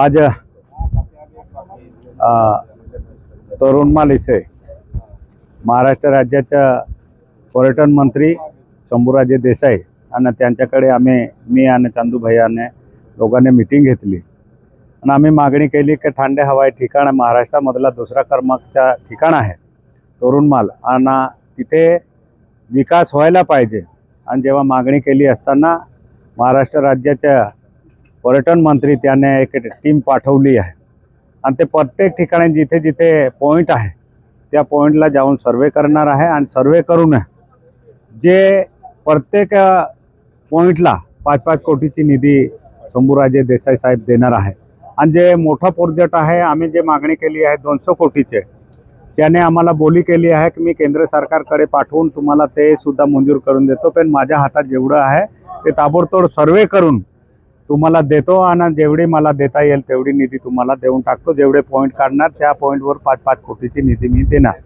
आज तरुण मालिसे महाराष्ट्र राज्याच्या पर्यटन मंत्री शंभूराजे देसाई आणि त्यांच्याकडे आम्ही मी आणि चांदू भैयाने दोघांनी मिटिंग घेतली. आणि आम्ही मागणी केली की ठांडे हवाई ठिकाण महाराष्ट्रामधला दुसरा क्रमांकचा ठिकाण आहे तरुणमाल. आणि तिथे विकास व्हायला पाहिजे. आणि जेव्हा मागणी केली असताना महाराष्ट्र राज्याच्या पर्यटन मंत्री त्याने एक टीम पाठवली आहे. आणि ते प्रत्येक ठिकाणी जिथे जिथे पॉईंट आहे त्या पॉईंटला जाऊन सर्वे करणार आहे आणि सर्वे करून जे प्रत्येक पॉईंटला पाच पाच कोटीची निधी शंभूराजे देसाई साहेब देणार आहे. आणि जे मोठा प्रोजेक्ट आहे आम्ही जे मागणी केली आहे दोनशे कोटीचे त्याने आम्हाला बोली केली आहे की मी केंद्र सरकारकडे पाठवून तुम्हाला ते सुद्धा मंजूर करून देतो. पण माझ्या हातात जेवढं आहे ते ताबडतोब सर्वे करून तुम्हाला देतो आणि जेवढी मला देता येईल तेवढी निधी तुम्हाला देऊन टाकतो. जेवढे पॉईंट काढणार त्या पॉईंटवर पाच पाच कोटीची निधी मी देणार.